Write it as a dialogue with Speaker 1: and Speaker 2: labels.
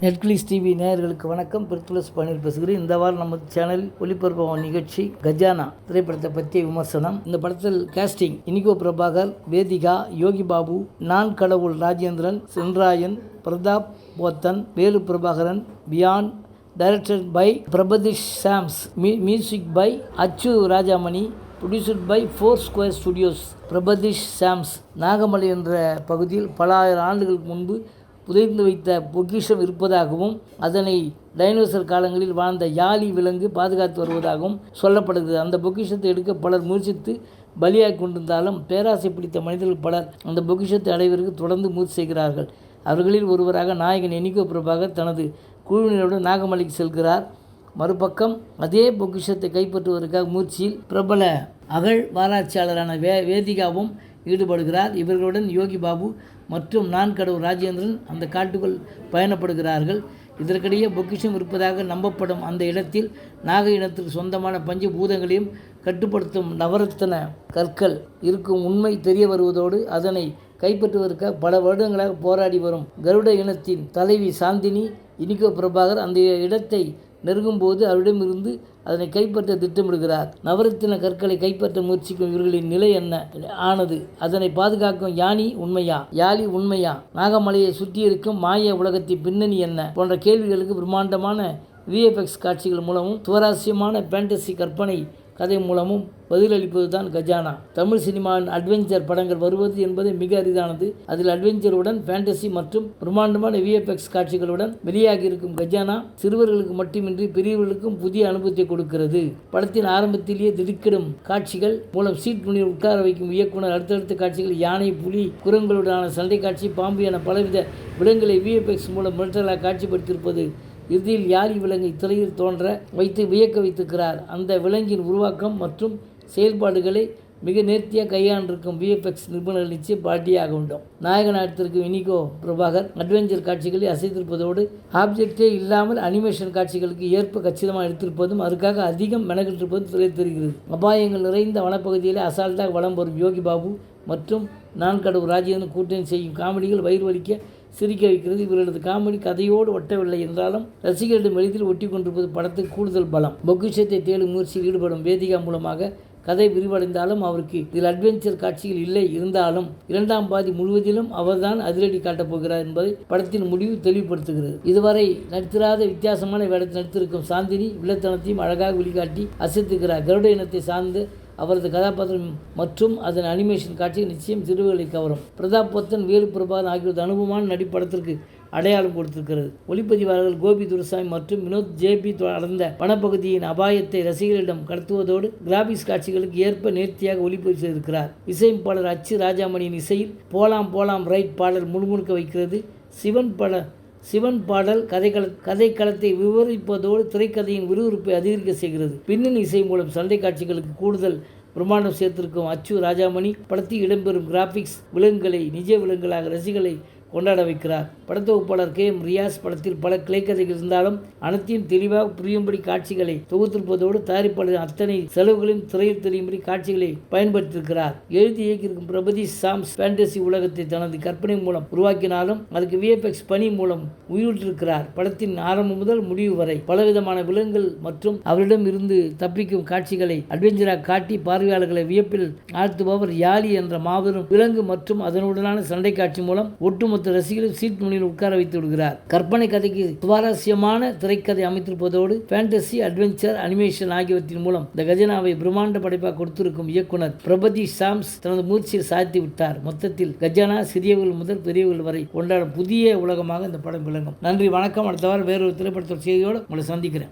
Speaker 1: Netflix TV நேயர்களுக்கு வணக்கம். பிரித்துலஸ் பணியில் பேசுகிறேன். இந்த வாரம் நம்ம சேனல் ஒளிபரப்பாகும் நிகழ்ச்சி கஜானா திரைப்படத்தை பற்றிய விமர்சனம். இந்த படத்தில் casting Inigo Prabhakar Vedhika Yogi Babu Naan Kadavul Rajendran Sendrayan Prathap Pothen Velu Prabhakaran பியான் directed by Prabathish Sams music by Achu Rajamani producer by Four Square Studios Prabathish Sams. Nagamalai என்ற பகுதியில் பல ஆயிரம் ஆண்டுகளுக்கு முன்பு புதைந்து வைத்த பொக்கிஷம் இருப்பதாகவும் அதனை டைனோசர் காலங்களில் வாழ்ந்த யாழி விலங்கு பாதுகாத்து வருவதாகவும் சொல்லப்படுகிறது. அந்த பொக்கிஷத்தை எடுக்க பலர் முயற்சித்து பலியாகி கொண்டிருந்தாலும் பேராசை பிடித்த மனிதர்கள் பலர் அந்த பொக்கிஷத்தை அடைவதற்கு தொடர்ந்து முயற்சி செய்கிறார்கள். அவர்களில் ஒருவராக நாயகன் எனிகோ பிரபாகர் தனது குழுவினருடன் நாகமலைக்கு செல்கிறார். மறுபக்கம் அதே பொக்கிஷத்தை கைப்பற்றுவதற்காக முயற்சியில் பிரபல அகழ் வாராட்சியாளரான வே வேதிகாவும் ஈடுபடுகிறார். இவர்களுடன் யோகி பாபு மற்றும் நான் கடவுள் ராஜேந்திரன் அந்த காட்டுக்குள் பயணப்படுகிறார்கள். இதற்கிடையே பொக்கிஷம் இருப்பதாக நம்பப்படும் அந்த இடத்தில் நாக இனத்திற்கு சொந்தமான பஞ்ச பூதங்களையும் கட்டுப்படுத்தும் நவரத்தன கற்கள் இருக்கும் உண்மை தெரிய வருவதோடு அதனை கைப்பற்றுவதற்காக பல வருடங்களாக போராடி வரும் கருட இனத்தின் தலைவி சாந்தினி இனிகோ பிரபாகர் அந்த இடத்தை நெருங்கும்போது அவரிடமிருந்து அதனை கைப்பற்ற திட்டமிடுகிறார். நவரத்தின கற்களை கைப்பற்ற முயற்சிக்கும் இவர்களின் நிலை என்ன? ஆனது அதனை பாதுகாக்கும் யானி உண்மையா? யாலி உண்மையா? நாகமலையை சுற்றியிருக்கும் மாய உலகத்தின் பின்னணி என்ன? போன்ற கேள்விகளுக்கு பிரம்மாண்டமான விஎஃப்எக்ஸ் காட்சிகள் மூலமும் சுவாரஸ்யமான ஃபேண்டசி கற்பனை கதை மூலமும் பதிலளிப்பது தான் கஜானா. தமிழ் சினிமாவின் அட்வென்ச்சர் படங்கள் வருவது என்பது மிக அரிதானது. அதில் அட்வென்ச்சருடன் ஃபேண்டசி மற்றும் பிரம்மாண்டமான விஎஃப்எக்ஸ் காட்சிகளுடன் வெளியாகி இருக்கும் கஜானா சிறுவர்களுக்கு மட்டுமின்றி பெரியவர்களுக்கும் புதிய அனுபவத்தை கொடுக்கிறது. படத்தின் ஆரம்பத்திலேயே திடுக்கிடும் காட்சிகள் மூலம் சீட் நுனியில் உட்கார வைக்கும் இயக்குனர் அடுத்தடுத்த காட்சிகள் யானை புலி குரங்களுடனான சண்டை காட்சி பாம்பு என பலவித விலங்குகளை விஎஃப்எக்ஸ் மூலம் மிரட்டலாக காட்சிப்படுத்தியிருப்பது இறுதியில் யாரி விலங்கை திரையில் தோன்ற வைத்து வியக்க வைத்திருக்கிறார்? அந்த விலங்கின் உருவாக்கம் மற்றும் செயல்பாடுகளை மிக நேர்த்தியாக கையாண்டிருக்கும் விஎஃப்எக்ஸ் நிபுணர்கள் நிச்சயம் பாட்டியாக உண்டும். நாயகனாகத்திற்கும் இனிகோ பிரபாகர் அட்வென்ச்சர் காட்சிகளை அசைத்திருப்பதோடு ஆப்ஜெக்டே இல்லாமல் அனிமேஷன் காட்சிகளுக்கு ஏற்ப கச்சிதமாக எடுத்திருப்பதும் அதுக்காக அதிகம் மெனக்கிட்டிருப்பதும் தெரிய தெரிகிறது. அபாயங்கள் நிறைந்த வனப்பகுதியிலே அசால்ட்டாக வளம் வரும் யோகி பாபு மற்றும் நான் கடவுள் ராஜேந்திரன் கூட்டணி செய்யும் காமெடிகள் வயிறு வலிக்க சிரிக்க வைக்கிறது. இவர்களது காமெடி கதையோடு ஒட்டவில்லை என்றாலும் ரசிகர்களிடம் எளிதில் ஒட்டி கொண்டிருப்பது படத்துக்கு கூடுதல் பலம். பொக்கிஷத்தை தேடும் முயற்சியில் ஈடுபடும் வேதிகா மூலமாக கதை விரிவடைந்தாலும் அவருக்கு இதில் அட்வென்ச்சர் காட்சிகள் இல்லை இருந்தாலும் இரண்டாம் பாதி முழுவதிலும் அவர்தான் அதிரடி காட்டப் போகிறார் என்பதை படத்தின் முடிவு தெளிவுபடுத்துகிறது. இதுவரை நடித்திராத வித்தியாசமான வேடத்தில் நடித்திருக்கும் சாந்தினி வில்லத்தனத்தையும் அழகாக வெளிக்காட்டி அசைத்துக்கிறார் கருட இனத்தை சார்ந்து அவரது கதாபாத்திரம் மற்றும் அதன் அனிமேஷன் காட்சிகள் நிச்சயம் சிறுவர்களை கவரும். பிரதாப் பொத்தன் வேலு பிரபாத் ஆகியோரது அனுபவமான நடிப்படத்திற்கு அடையாளம் கொடுத்திருக்கிறது. ஒளிப்பதிவாளர்கள் கோபி துரசாமி மற்றும் வினோத் ஜேபி அடர்ந்த வனப்பகுதியின் அபாயத்தை ரசிகர்களிடம் கடத்துவதோடு கிராபிக்ஸ் காட்சிகளுக்கு ஏற்ப நேர்த்தியாக ஒளிப்பதிவு செய்திருக்கிறார். இசையமைப்பாளர் அச்சு ராஜாமணியின் இசையில் போலாம் போலாம் ரைட் பாடல் முழுமுழுக்க வைக்கிறது. சிவன் பட சிவன் பாடல் கதைக்கள கதைக்களத்தை விவரிப்பதோடு திரைக்கதையின் விறுவிறுப்பை அதிகரிக்க செய்கிறது. பின்னணி இசை மூலம் சண்டை காட்சிகளுக்கு கூடுதல் பிரமாணம் சேர்த்திருக்கும் அச்சு ராஜாமணி படத்தில் இடம்பெறும் கிராபிக்ஸ் விலங்குகளை நிஜ விலங்குகளாக ரசிகளை கொண்டாட வைக்கிறார். படத்தொகுப்பாளர் கே. எம். ரியாஸ் படத்தில் பல கிளைக்கதைகள் இருந்தாலும் அனைத்தையும் தெளிவாக புரியும்படி காட்சிகளை தொகுத்திருப்பதோடு தயாரிப்பாளர் அத்தனை செலவுகளையும் திரையில் தெரியும்படி காட்சிகளை பயன்படுத்தியிருக்கிறார். எழுதி இயக்கியிருக்கும் பிரபதி சாம்ஸ் ஃபேண்டசி உலகத்தை தனது கற்பனை மூலம் உருவாக்கினாலும் அதுக்கு விஎஃப்எக்ஸ் பணி மூலம் உயிரிட்டிருக்கிறார் படத்தின் ஆரம்பம் முதல் முடிவு வரை பலவிதமான விலங்குகள் மற்றும் அவரிடம் இருந்து தப்பிக்கும் காட்சிகளை அட்வென்ச்சராக காட்டி பார்வையாளர்களை வியப்பில் ஆழ்த்துபவர் யாலி என்ற மாபெரும் விலங்கு மற்றும் அதனுடனான சண்டை காட்சி மூலம் ஒட்டுமொத்த ரசிகர்கள் சீட் முனையில் உட்கார வைத்து விடுகிறார். கற்பனை கதைக்கு சுவாரஸ்யமான திரைக்கதை அமைத்திருப்பதோடு ஃபேண்டசி அட்வென்ச்சர் அனிமேஷன் ஆகியவற்றின் மூலம் இந்த கஜனாவை பிரம்மாண்ட படைப்பாக கொடுத்திருக்கும் இயக்குனர் பிரபதி சாம்ஸ் தனது மூர்ச்சியை சாதித்து விட்டார். மொத்தத்தில் கஜானா சிறியவர்கள் முதல் பெரியவர்கள் வரை கொண்டாடும் புதிய உலகமாக இந்த படம் விளங்கும். நன்றி வணக்கம். அடுத்த வாரம் வேறொரு திரைப்படத்தோட செய்தியோடு உங்களை சந்திக்கிறேன்.